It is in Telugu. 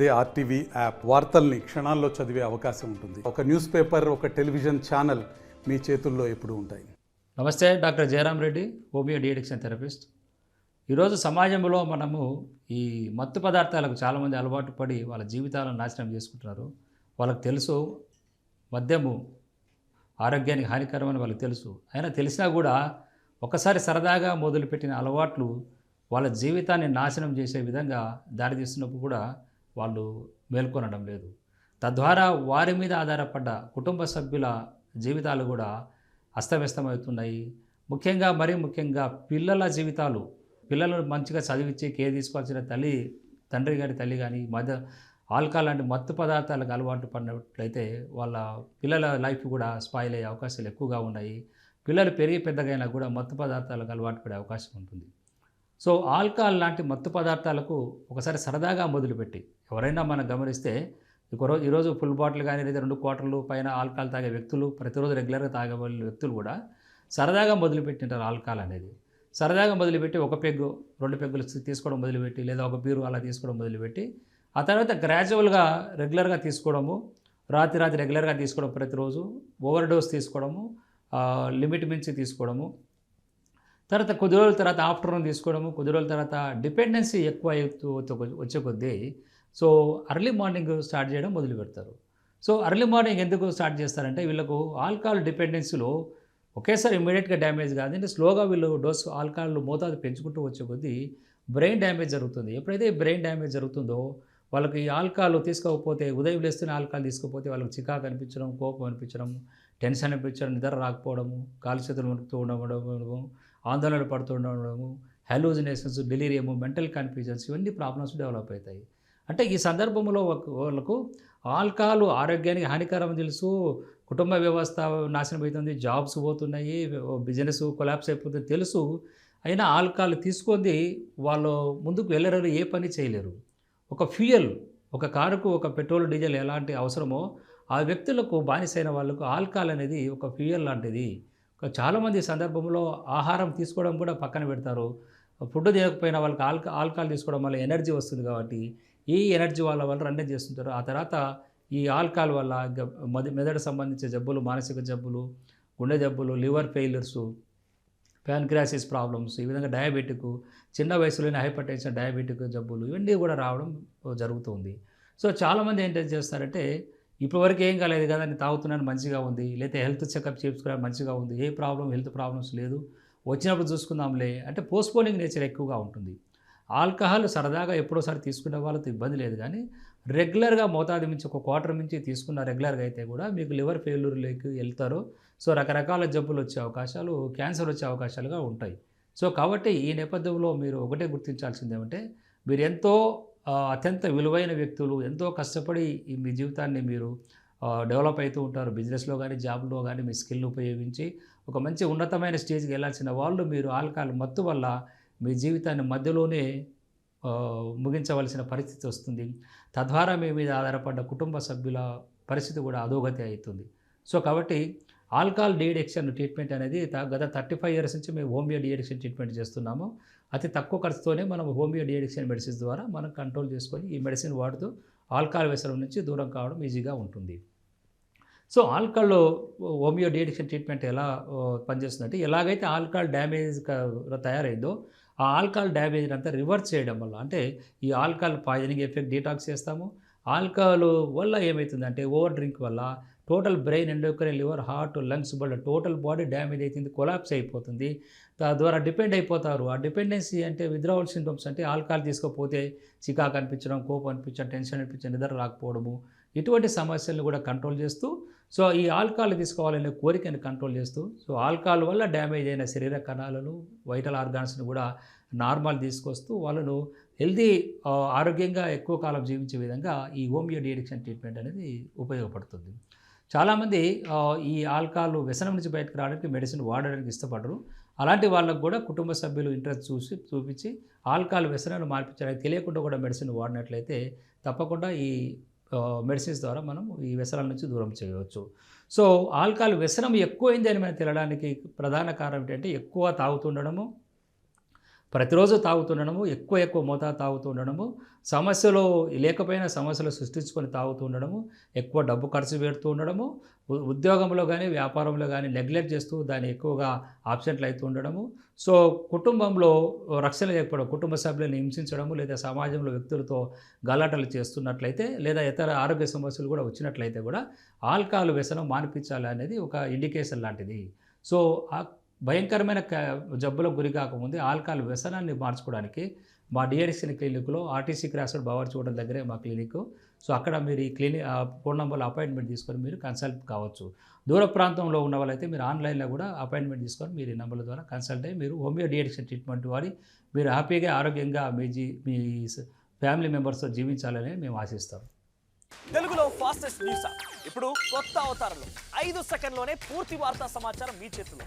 అదే ఆర్టీవీ యాప్ వార్తల్ని క్షణాల్లో చదివే అవకాశం ఉంటుంది. ఒక న్యూస్ పేపర్ ఒక టెలివిజన్ ఛానల్ మీ చేతుల్లో ఎప్పుడు ఉంటాయి. నమస్తే doctor Jayaram Reddy homeo deaddiction therapist. ఈరోజు సమాజంలో మనము ఈ మత్తు పదార్థాలకు చాలామంది అలవాటు పడి వాళ్ళ జీవితాలను నాశనం చేసుకుంటున్నారు. వాళ్ళకి తెలుసు మద్యము ఆరోగ్యానికి హానికరమని వాళ్ళకి తెలుసు. అయినా తెలిసినా కూడా ఒకసారి సరదాగా మొదలుపెట్టిన అలవాట్లు వాళ్ళ జీవితాన్ని నాశనం చేసే విధంగా దారితీస్తున్నప్పుడు కూడా వాళ్ళు మేల్కొనడం లేదు. తద్వారా వారి మీద ఆధారపడ్డ కుటుంబ సభ్యుల జీవితాలు కూడా అస్తవ్యస్తమవుతున్నాయి. ముఖ్యంగా మరీ ముఖ్యంగా పిల్లల జీవితాలు. పిల్లలను మంచిగా చదివించి కేర్ తీసుకోవాల్సిన తల్లి తండ్రి గారి తల్లి కానీ మద ఆల్కహాల్ లాంటి మత్తు పదార్థాలకు అలవాటు పడినట్లయితే వాళ్ళ పిల్లల లైఫ్ కూడా స్పాయిల్ అయ్యే అవకాశాలు ఎక్కువగా ఉన్నాయి. పిల్లలు పెరిగి పెద్దగైనా కూడా మత్తు పదార్థాలకు అలవాటు పడే అవకాశం ఉంటుంది. సో ఆల్కహాల్ లాంటి మత్తు పదార్థాలకు ఒకసారి సరదాగా మొదలుపెట్టి ఎవరైనా మనం గమనిస్తే ఒకరోజు ఈరోజు ఫుల్ బాటిల్ కానీ లేదా రెండు క్వార్టర్లు పైన ఆల్కహాల్ తాగే వ్యక్తులు ప్రతిరోజు రెగ్యులర్గా తాగే వ్యక్తులు కూడా సరదాగా మొదలుపెట్టింటారు ఆల్కహాల్ అనేది. సరదాగా మొదలుపెట్టి ఒక పెగ్గు రెండు పెగ్గులు తీసుకోవడం మొదలుపెట్టి లేదా ఒక బీరు అలా తీసుకోవడం మొదలుపెట్టి ఆ తర్వాత గ్రాడ్యువల్గా రెగ్యులర్గా తీసుకోవడము రాత్రి రాత్రి రెగ్యులర్గా తీసుకోవడం ప్రతిరోజు ఓవర్ డోస్ తీసుకోవడము లిమిట్ మించి తీసుకోవడము తర్వాత కొద్ది రోజుల తర్వాత ఆఫ్టర్నూన్ తీసుకోవడము కొద్ది రోజుల తర్వాత డిపెండెన్సీ ఎక్కువ వచ్చే కొద్దీ సో అర్లీ మార్నింగ్ స్టార్ట్ చేయడం మొదలు పెడతారు. సో అర్లీ మార్నింగ్ ఎందుకు స్టార్ట్ చేస్తారంటే వీళ్ళకు ఆల్కహాల్ డిపెండెన్సీలో ఒకేసారి ఇమీడియట్గా డ్యామేజ్ కాదు అంటే స్లోగా వీళ్ళు డోస్ ఆల్కహాల్ మోతాదు పెంచుకుంటూ వచ్చే కొద్దీ బ్రెయిన్ డ్యామేజ్ జరుగుతుంది. ఎప్పుడైతే బ్రెయిన్ డ్యామేజ్ జరుగుతుందో వాళ్ళకి ఈ ఆల్కహాల్ తీసుకోకపోతే ఉదయం లేస్తున్న ఆల్కహాల్ తీసుకోకపోతే వాళ్ళకి చికాకు అనిపించడం కోపం అనిపించడం టెన్షన్ అనిపించడం నిద్ర రాకపోవడము కాలు చేతులు ఉండడం ఆందోళన పడుతుండడము హెలూజినేషన్స్ డెలీరియము మెంటల్ కన్ఫ్యూజన్స్ ఇవన్నీ ప్రాబ్లమ్స్ డెవలప్ అవుతాయి. అంటే ఈ సందర్భంలో ఒక- వాళ్ళకు ఆల్కహాల్ ఆరోగ్యానికి హానికరం తెలుసు కుటుంబ వ్యవస్థ నాశనం అవుతుంది జాబ్స్ పోతున్నాయి బిజినెస్ కొలాప్స్ అయిపోతుంది తెలుసు. అయినా ఆల్కహాల్ తీసుకొని వాళ్ళు ముందుకు వెళ్ళరు ఏ పని చేయలేరు. ఒక ఫ్యూయల్ ఒక కారుకు ఒక పెట్రోల్ డీజిల్ ఎలాంటి అవసరమో ఆ వ్యక్తులకు బానిసైన వాళ్ళకు ఆల్కహాల్ అనేది ఒక ఫ్యూయల్ లాంటిది. చాలామంది సందర్భంలో ఆహారం తీసుకోవడం కూడా పక్కన పెడతారు. ఫుడ్ తినకపోయినా వాళ్ళకి ఆల్క ఆల్కహాల్ తీసుకోవడం వల్ల ఎనర్జీ వస్తుంది కాబట్టి ఈ ఎనర్జీ వాళ్ళ వల్ల రన్నింగ్ చేస్తుంటారు. ఆ తర్వాత ఈ ఆల్కహాల్ వల్ల గ- మది మెదడు సంబంధించిన జబ్బులు మానసిక జబ్బులు గుండె జబ్బులు లివర్ ఫెయిలర్స్ ప్యాన్క్రాసిస్ ప్రాబ్లమ్స్ ఈ విధంగా డయాబెటిక్ చిన్న వయసులోనే హైపర్ టెన్షన్ డయాబెటిక్ జబ్బులు ఇవన్నీ కూడా రావడం జరుగుతుంది. సో చాలామంది ఏంటంటే చేస్తారంటే ఇప్పటివరకు ఏం కాలేదు కదా నేను తాగుతున్నాను మంచిగా ఉంది. లేకపోతే హెల్త్ చెకప్ చేసుకున్నాను మంచిగా ఉంది. ఏ ప్రాబ్లం హెల్త్ ప్రాబ్లమ్స్ లేదు. వచ్చినప్పుడు చూసుకుందాంలే అంటే పోస్ట్పోనింగ్ నేచర్ ఎక్కువగా ఉంటుంది. ఆల్కహాల్ సరదాగా ఎప్పుడోసారి తీసుకునే వాళ్ళతో ఇబ్బంది లేదు కానీ రెగ్యులర్గా మోతాదు మించి ఒక క్వార్టర్ మించి తీసుకున్న రెగ్యులర్గా అయితే కూడా మీకు లివర్ ఫెయిల్యూర్లోకి వెళ్తారు. సో రకరకాల జబ్బులు వచ్చే అవకాశాలు క్యాన్సర్ వచ్చే అవకాశాలుగా ఉంటాయి. సో కాబట్టి ఈ నేపథ్యంలో మీరు ఒకటే గుర్తించాల్సింది ఏమంటే మీరు ఎంతో అత్యంత విలువైన వ్యక్తులు ఎంతో కష్టపడి మీ జీవితాన్ని మీరు డెవలప్ అవుతూ ఉంటారు. బిజినెస్లో కానీ జాబ్లో కానీ మీ స్కిల్ని ఉపయోగించి ఒక మంచి ఉన్నతమైన స్టేజ్కి వెళ్ళాల్సిన వాళ్ళు మీరు ఆల్కహాల్ మత్తు వల్ల మీ జీవితాన్ని మధ్యలోనే ముగించవలసిన పరిస్థితి వస్తుంది. తద్వారా మీ మీద ఆధారపడ్డ కుటుంబ సభ్యుల పరిస్థితి కూడా అధోగతి అవుతుంది. సో కాబట్టి ఆల్కహాల్ డిఎడిక్షన్ ట్రీట్మెంట్ అనేది గత థర్టీ ఫైవ్ ఇయర్స్ నుంచి మేము హోమియో డిఎడిక్షన్ ట్రీట్మెంట్ చేస్తున్నాము. అతి తక్కువ ఖర్చుతోనే మనం హోమియో డిఎడిక్షన్ మెడిసిన్స్ ద్వారా మనం కంట్రోల్ చేసుకొని ఈ మెడిసిన్ వాడుతూ ఆల్కహాల్ వ్యసనం నుంచి దూరం కావడం ఈజీగా ఉంటుంది. సో ఆల్కహాల్లో హోమియో డిఎడిక్షన్ ట్రీట్మెంట్ ఎలా పనిచేస్తుందంటే ఎలాగైతే ఆల్కహాల్ డ్యామేజ్ తయారైందో ఆ ఆల్కహాల్ డ్యామేజ్ అంతా రివర్స్ చేయడం వల్ల అంటే ఈ ఆల్కహాల్ పాయిజనింగ్ ఎఫెక్ట్ డీటాక్స్ చేస్తాము. ఆల్కహాల్ వల్ల ఏమవుతుందంటే ఓవర్ డ్రింక్ వల్ల total brain endocrine liver heart lungs వల్ల టోటల్ బాడీ డ్యామేజ్ అవుతుంది కొలాప్స్ అయిపోతుంది. తద్వారా డిపెండ్ అయిపోతారు. ఆ డిపెండెన్సీ అంటే విత్డ్రావల్ సింటమ్స్ అంటే ఆల్కహాల్ తీసుకోకపోతే చికాకు అనిపించడం కోపం అనిపించడం టెన్షన్ అనిపించడం నిద్ర రాకపోవడము ఇటువంటి సమస్యలను కూడా కంట్రోల్ చేస్తూ సో ఈ ఆల్కహాల్ తీసుకోవాలనే కోరికను కంట్రోల్ చేస్తూ సో ఆల్కహాల్ వల్ల డ్యామేజ్ అయిన శరీర కణాలను వైటల్ ఆర్గాన్స్ని కూడా నార్మల్ తీసుకొస్తూ వాళ్ళను హెల్దీ ఆరోగ్యంగా ఎక్కువ కాలం జీవించే విధంగా ఈ హోమియో డిఎడిక్షన్ ట్రీట్మెంట్ అనేది ఉపయోగపడుతుంది. చాలామంది ఈ ఆల్కహాల్ వ్యసనం నుంచి బయటకు రావడానికి మెడిసిన్ వాడడానికి ఇష్టపడరు. అలాంటి వాళ్ళకు కూడా కుటుంబ సభ్యులు ఇంట్రెస్ట్ చూసి చూపించి ఆల్కహాల్ వ్యసనాన్ని మార్పించడానికి తెలియకుండా కూడా మెడిసిన్ వాడినట్లయితే తప్పకుండా ఈ మెడిసిన్స్ ద్వారా మనం ఈ వ్యసనాల నుంచి దూరం చేయవచ్చు. సో ఆల్కహాల్ వ్యసనం ఎక్కువైంది అని మనం తెలడానికి ప్రధాన కారణం ఏంటంటే ఎక్కువ తాగుతుండడము ప్రతిరోజు తాగుతుండడము ఎక్కువ ఎక్కువ మోతాదు తాగుతూ ఉండడము సమస్యలు లేకపోయినా సమస్యలు సృష్టించుకొని తాగుతూ ఉండడము ఎక్కువ డబ్బు ఖర్చు పెడుతూ ఉండడము ఉద్యోగంలో కానీ వ్యాపారంలో కానీ నెగ్లెక్ట్ చేస్తూ దాన్ని ఎక్కువగా ఆబ్సెంట్లు అవుతూ ఉండడము. సో కుటుంబంలో రక్షణ లేకపోవడం కుటుంబ సభ్యులను హింసించడము లేదా సమాజంలో వ్యక్తులతో గలాటలు చేస్తున్నట్లయితే లేదా ఇతర ఆరోగ్య సమస్యలు కూడా వచ్చినట్లయితే కూడా ఆల్కహాల్ వ్యసనం మానిపించాలి అనేది ఒక ఇండికేషన్ లాంటిది. సో ఆ భయంకరమైన జబ్బులకు గురి కాకముందే ఆల్కహాల్ వ్యసనాన్ని మార్చుకోవడానికి మా డిఎడిక్షన్ క్లినిక్లో ఆర్టీసీ క్రాస్డ్ బావర్ చూడడం దగ్గరే మా క్లినిక్. సో అక్కడ మీరు ఈ క్లినిక్ ఫోన్ నెంబర్లో అపాయింట్మెంట్ తీసుకొని మీరు కన్సల్ట్ కావచ్చు. దూర ప్రాంతంలో ఉన్న వాళ్ళైతే మీరు ఆన్లైన్లో కూడా అపాయింట్మెంట్ తీసుకొని మీరు ఈ నెంబర్ల ద్వారా కన్సల్ట్ అయ్యి మీరు హోమియో డిఎడిక్షన్ ట్రీట్మెంట్ వాడి మీరు హ్యాపీగా ఆరోగ్యంగా మీ జీ మీ ఫ్యామిలీ మెంబర్స్తో జీవించాలని మేము ఆశిస్తాం. తెలుగులో ఫాస్టెస్ట్ న్యూస్. ఇప్పుడు కొత్త అవతారంలో. ఐదు సెకండ్లోనే పూర్తి వార్తా సమాచారం మీ చేతిలో.